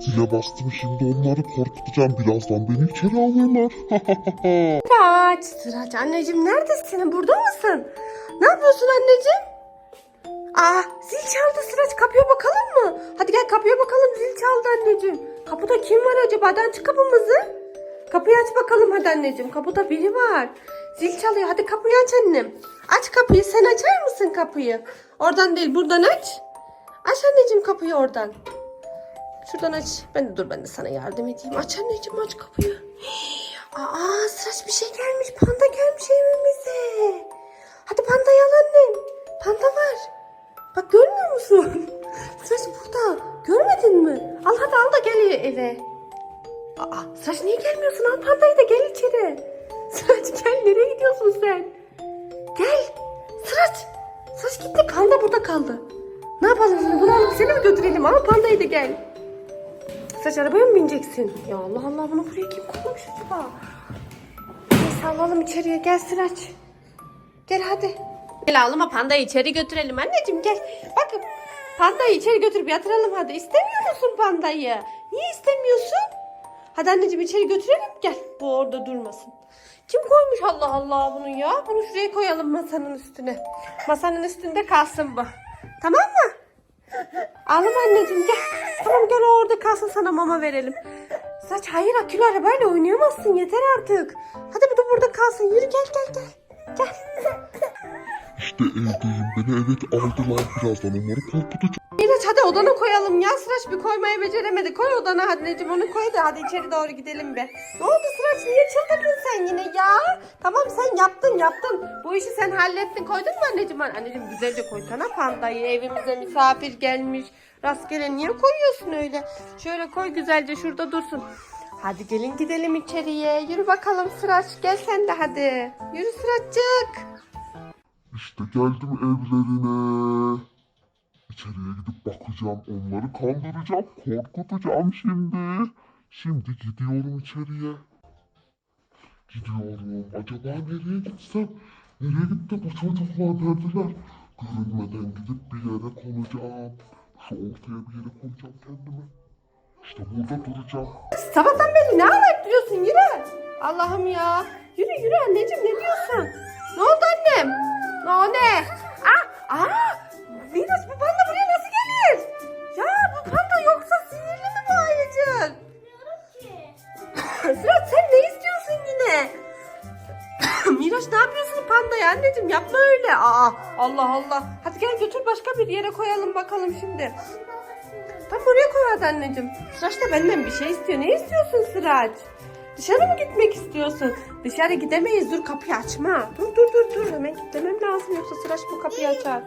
Zile bastım şimdi onları korkutacağım. Birazdan beni içeri alırlar. Sıraç, Sıraç anneciğim neredesin? Burada mısın? Ne yapıyorsun anneciğim? Aa zil çaldı Sıraç kapıya bakalım mı? Hadi gel kapıya bakalım zil çaldı anneciğim. Kapıda kim var acaba? Hadi aç kapımızı. Kapıyı aç bakalım hadi anneciğim. Kapıda biri var. Zil çalıyor. Hadi kapıyı aç annem. Aç kapıyı. Sen açar mısın kapıyı? Oradan değil buradan aç. Aç anneciğim kapıyı oradan. Şuradan aç. Ben de dur ben de sana yardım edeyim. Aç anneciğim aç kapıyı. Aa sıraç bir şey gelmiş. Panda gelmiş evimize. Hadi pandayı al annem. Panda var. Bak görmüyor musun? Sıraç burada. Görmedin mi? Al hadi al da gel eve. Aa Sıraç niye gelmiyorsun? Al pandayı da gel içeri. Sıraç gel nereye gidiyorsun sen? Gel. Sıraç. Sıraç gitti. Panda burada kaldı. Ne yapalım? Bunu alıp seni mi götürelim? Al pandayı da gel. Saç arabaya mı bineceksin? Ya Allah Allah bunu buraya kim koymuş acaba? Neyse alalım içeriye gel Sıraç. Gel hadi. Gel ağlama pandayı içeri götürelim anneciğim gel. Bakın pandayı içeri götürüp yatıralım hadi. İstemiyor musun pandayı? Niye istemiyorsun? Hadi anneciğim içeri götürelim gel. Bu orada durmasın. Kim koymuş Allah Allah bunu ya? Bunu şuraya koyalım masanın üstüne. Masanın üstünde kalsın bu. Tamam mı? Ağlama anneciğim gel. Tamam gel o orada kalsın sana mama verelim. Saç hayır akülü arabayla oynayamazsın yeter artık. Hadi bu da burada kalsın. Yürü gel gel gel. Gel. işte evdeyim. Beni evet aldılar. Birazdan onları korkutacağım. Miraç hadi odana koyalım ya. Sıraç bir koymayı beceremedi. Koy odana hadi anneciğim onu koy da hadi içeri doğru gidelim be. Ne oldu Sıraç niye çıldırdın sen yine ya? Tamam sen yaptın yaptın. Bu işi sen hallettin. Koydun mu anneciğim? Anneciğim güzelce koysana pandayı. Evimize misafir gelmiş. Rastgele niye koyuyorsun öyle? Şöyle koy güzelce şurada dursun. Hadi gelin gidelim içeriye. Yürü bakalım Sıraç. Gel sen de hadi. Yürü Sıraçcık. İşte geldim evlerine. İçeriye gidip bakacağım. Onları kandıracağım. Korkutacağım şimdi. Şimdi gidiyorum içeriye. Gidiyorum. Acaba nereye gitsem? Nereye gitti bu çocuklar neredeler? Görünmeden gidip bir yere konacağım. Şu ortaya bir yere koyacağım kendimi. İşte burada duracağım. Sabahtan beri ne anlattırıyorsun yürü. Allah'ım ya. Yürü yürü anneciğim ne diyorsun? Ne oldu annem? Ne o ne? Aa, aa, Venüs bu panda pandaya anneciğim yapma öyle. Aa, Allah Allah. Hadi gel götür başka bir yere koyalım bakalım şimdi. Tam buraya koy hadi anneciğim. Sıraç da benden bir şey istiyor. Ne istiyorsun Sıraç? Dışarı mı gitmek istiyorsun? Dışarı gidemeyiz. Dur kapıyı açma. Dur dur dur dur. Hemen gitmem lazım yoksa Sıraç bu kapıyı açar.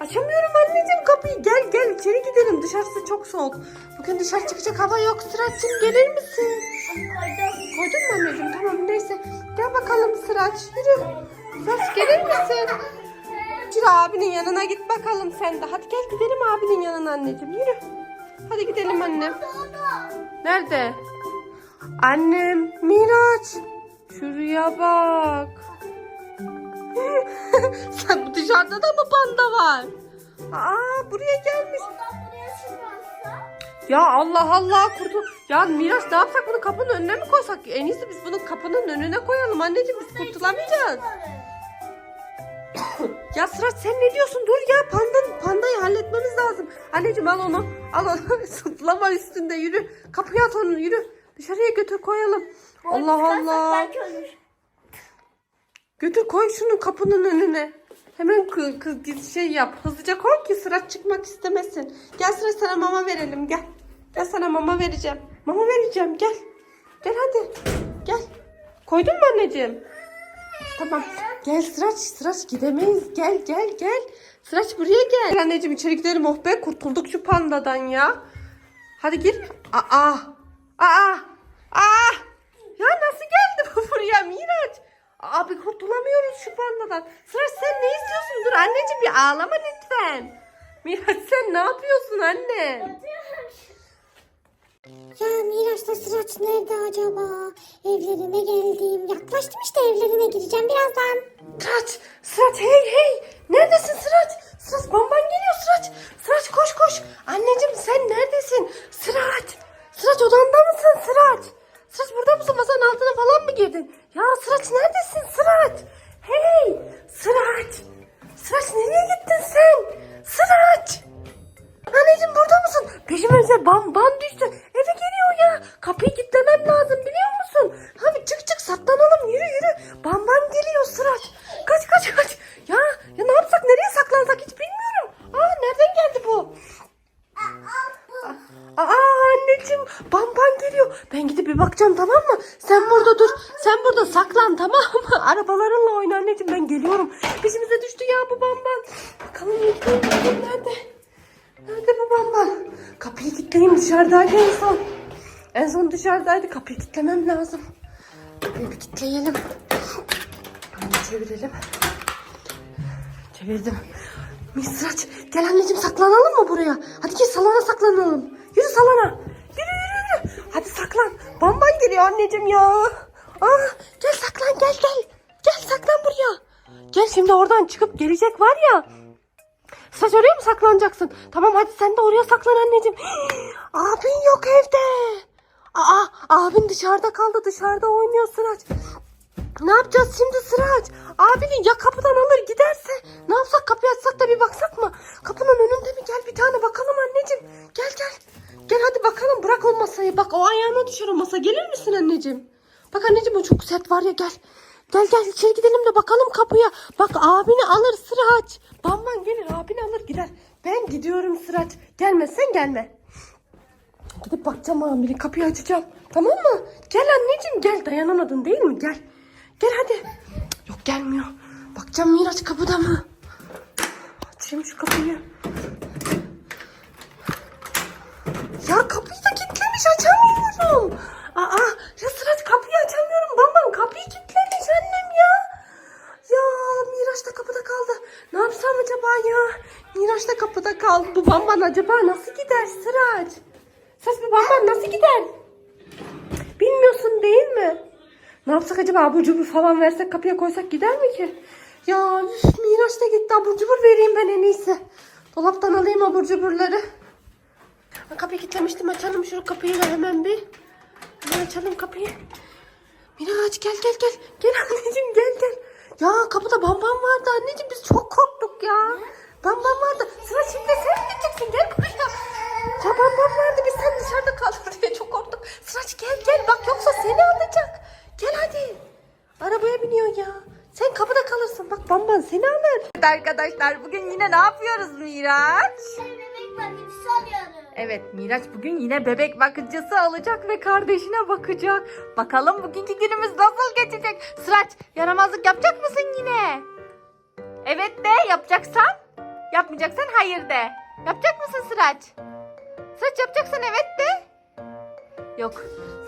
Açamıyorum anneciğim kapıyı. Gel gel içeri gidelim. Dışarısı çok soğuk. Bugün dışarı çıkacak hava yok. Sıraç'cığım gelir misin? Koydun mu anneciğim? Tamam neyse. Gel bakalım Sıraç. Yürü. Sıraç gelir misin? Yürü abinin yanına git bakalım sen de. Hadi gel gidelim abinin yanına anneciğim. Yürü. Hadi gidelim annem. Nerede? Annem, Miraç. Şuraya bak. sen dışarıda da mı panda var? Aa buraya gelmiş. Ya Allah Allah kurtul. Ya Miraç ne yapsak bunu kapının önüne mi koysak? En iyisi biz bunu kapının önüne koyalım anneciğim biz kurtulamayacağız. Ya Sıraç sen ne diyorsun? Dur ya panda, pandayı halletmemiz lazım. Anneciğim al onu. Al onu. Zıplama üstünde yürü. Kapıya at onu yürü. Dışarıya götür koyalım. Allah Allah. Götür koy şunu kapının önüne. Hemen kı, kı, git şey yap. Hızlıca koy ki Sıraç çıkmak istemesin. Gel Sıraç sana mama verelim gel. Gel sana mama vereceğim. Mama vereceğim gel. Gel hadi. Gel. Koydun mu anneciğim? Tamam. Gel Sıraç, Sıraç gidemeyiz. Gel, gel, gel. Sıraç buraya gel. Gel anneciğim içeri gidelim. Oh be kurtulduk şu pandadan ya. Hadi gir. Aa, aa, aa. Ya nasıl geldi bu buraya Miraç? Abi kurtulamıyoruz şu pandadan. Sıra sen ne istiyorsun? Dur anneciğim bir ağlama lütfen. Miraç sen ne yapıyorsun anne? Ya Miraç'la Sıraç nerede acaba? Evlerine geldim. Yaklaştım işte evlerine gireceğim birazdan. Sıraç! Sıraç hey hey! Neredesin Sıraç? Sıraç bomban geliyor Sıraç! Sıraç koş koş! Anneciğim sen neredesin? Sıraç! Sıraç odanda mısın Sıraç? Sıraç burada mısın? Masanın altına falan mı girdin? Ya Sıraç neredesin Sıraç? Hey Sıraç. Sıraç nereye gittin sen? Sıraç. Anneciğim burada mısın? Peşime bam bam düştü. Geliyor. Ben gidip bir bakacağım tamam mı? Sen burada dur. Sen burada saklan tamam mı? Arabalarınla oyna anneciğim ben geliyorum. Peşimize düştü ya bu bamban. Bakalım nerede? Nerede bu bamban? Kapıyı kilitleyeyim dışarıdaydı en son. En son dışarıdaydı. Kapıyı kilitlemem lazım. Kapıyı bir kilitleyelim. Çevirelim. Çevirdim. Misraç gel anneciğim saklanalım mı buraya? Hadi gel salona saklanalım. Yürü salona. Yürü yürü yürü. Hadi saklan. Bamban geliyor anneciğim ya. Aa, gel saklan gel gel. Gel saklan buraya. Gel şimdi oradan çıkıp gelecek var ya. Sen oraya mı saklanacaksın? Tamam hadi sen de oraya saklan anneciğim. Abin yok evde. Aa, abin dışarıda kaldı. Dışarıda oynuyor Sıraç. Ne yapacağız şimdi Sıraç? Abini ya kapıdan alır giderse? Ne yapsak kapıyı açsak da bir baksak mı? Kapının önünde mi? Gel bir tane bakalım anneciğim. Gel gel. Gel hadi bakalım bırak o masayı. Bak o ayağına düşer o masa. Gelir misin anneciğim? Bak anneciğim o çok sert var ya gel. Gel gel içeri gidelim de bakalım kapıya. Bak abini alır Sıraç. Bamban gelir abini alır gider. Ben gidiyorum Sıraç. Gelmezsen gelme. Gidip bakacağım amiri kapıyı açacağım. Tamam mı? Gel anneciğim gel dayanamadın değil mi? Gel. Gel hadi. Yok gelmiyor. Bakacağım Miraç kapıda mı? Açayım şu kapıyı. Ya kapıyı da kilitlemiş açamıyorum. Aa ya Sıraç kapıyı açamıyorum. Bambam kapıyı kilitlemiş annem ya. Ya Miraç da kapıda kaldı. Ne yapsam acaba ya? Miraç da kapıda kaldı. Bu bamban acaba nasıl gider Sıraç? Sıraç bu bamban nasıl gider? Bilmiyorsun değil mi? Ne yapsak acaba abur cubur falan versek kapıya koysak gider mi ki? Ya üf, Miraç da gitti abur cubur vereyim ben en iyisi. Dolaptan alayım abur cuburları. Kapıyı kilitlemiştim açalım şu kapıyı da hemen bir. Hemen açalım kapıyı. Miraç gel gel gel. Gel anneciğim gel gel. Ya kapıda bambam vardı anneciğim biz çok korktuk ya. Bambam vardı. Sıra şimdi sen mi gideceksin gel buraya. Ya bambam vardı biz sen dışarıda kaldık diye çok korktuk. Sıraç gel gel bak yoksa seni alacak. Gel hadi. Arabaya biniyor ya. Sen kapıda kalırsın. Bak bamban seni alır. Evet arkadaşlar bugün yine ne yapıyoruz Miraç? Bakıcısı alıyorum. Evet Miraç bugün yine bebek bakıcısı alacak ve kardeşine bakacak. Bakalım bugünkü günümüz nasıl geçecek? Sıraç yaramazlık yapacak mısın yine? Evet de yapacaksan. Yapmayacaksan hayır de. Yapacak mısın Sıraç? Sıraç yapacaksan evet de. Yok.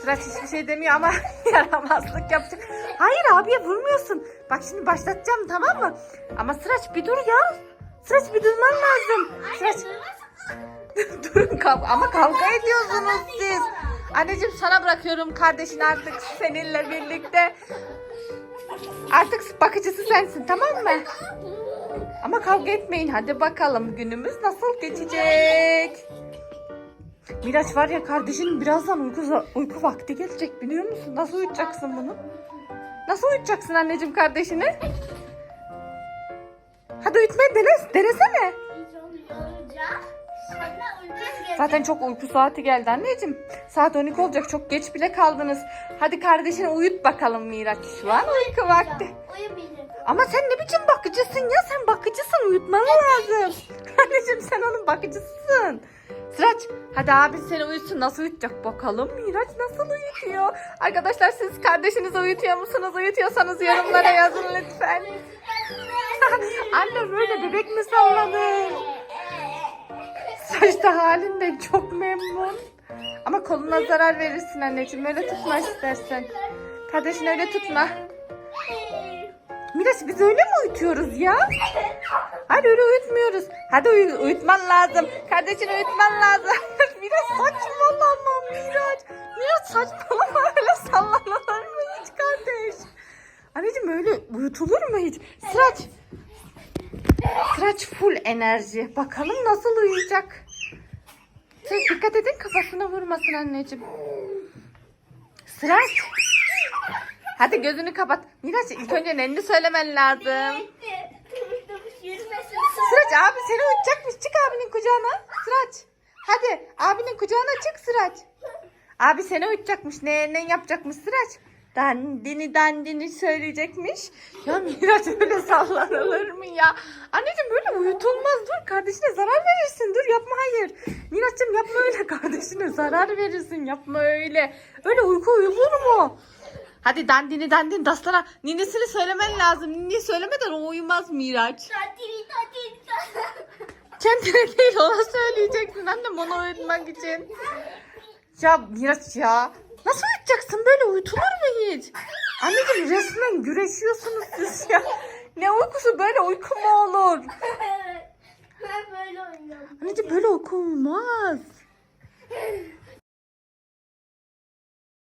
Sıraç hiçbir şey demiyor ama yaramazlık yapacak. Hayır abiye vurmuyorsun. Bak şimdi başlatacağım tamam mı? Ama Sıraç bir dur ya. Sıraç bir durman lazım. Sıraç Durun kav ama kavga ediyorsunuz siz. Anneciğim sana bırakıyorum kardeşin artık seninle birlikte. Artık bakıcısı sensin tamam mı? Ama kavga etmeyin hadi bakalım günümüz nasıl geçecek. Miraç var ya kardeşin birazdan uyku, uyku vakti gelecek biliyor musun? Nasıl uyutacaksın bunu? Nasıl uyutacaksın anneciğim kardeşini? Hadi uyutmayı dene, denesene. Zaten çok uyku saati geldi anneciğim. Saat 12 olacak çok geç bile kaldınız. Hadi kardeşini uyut bakalım Miraç. Şu an uyku vakti. Uyumayacağım. Ama sen ne biçim bakıcısın ya? Sen bakıcısın uyutman lazım. Anneciğim sen onun bakıcısısın. Sıraç hadi abin seni uyutsun. Nasıl uyutacak bakalım Miraç nasıl uyutuyor? Arkadaşlar siz kardeşinizi uyutuyor musunuz? Uyutuyorsanız yorumlara yazın lütfen. Anne böyle bebek mi sallanır? Saçta halinden çok memnun. Ama koluna zarar verirsin anneciğim. Öyle tutma istersen. Kardeşin öyle tutma. Miraç biz öyle mi uyutuyoruz ya? Hadi öyle uyutmuyoruz. Hadi uy- uyutman lazım. Kardeşini uyutman lazım. Miraç saçmalama Miraç. Miraç saçmalama öyle sallanılır mı hiç kardeş? Anneciğim öyle uyutulur mu hiç? Sıraç. Sıraç full enerji. Bakalım nasıl uyuyacak. Siz dikkat edin kafasına vurmasın anneciğim. Sıraç. Hadi gözünü kapat. Miraç ilk önce nenini söylemen lazım. Sıraç abi seni uyutacakmış. Çık abinin kucağına. Sıraç. Hadi abinin kucağına çık Sıraç. Abi seni uyutacakmış. Ne, ne yapacakmış Sıraç? Dandini dandini söyleyecekmiş. Ya Miraç böyle sallanılır mı ya? Anneciğim böyle uyutulmaz. Dur kardeşine zarar verirsin. Dur yapma hayır. Miraç'cığım yapma öyle kardeşine zarar verirsin. Yapma öyle. Öyle uyku uyulur mu? Hadi dandini dandini dastana. Ninesini söylemen lazım. Ninni söylemeden o uyumaz Miraç. Kendine değil ona söyleyeceksin annem onu uyutmak için. Ya Miraç ya. Nasıl uyutacaksın böyle uyutulur mu hiç? Anneciğim resmen güreşiyorsunuz siz ya. Ne uykusu böyle uyku mu olur? Ben böyle oynuyorum. Anneciğim böyle uyku olmaz.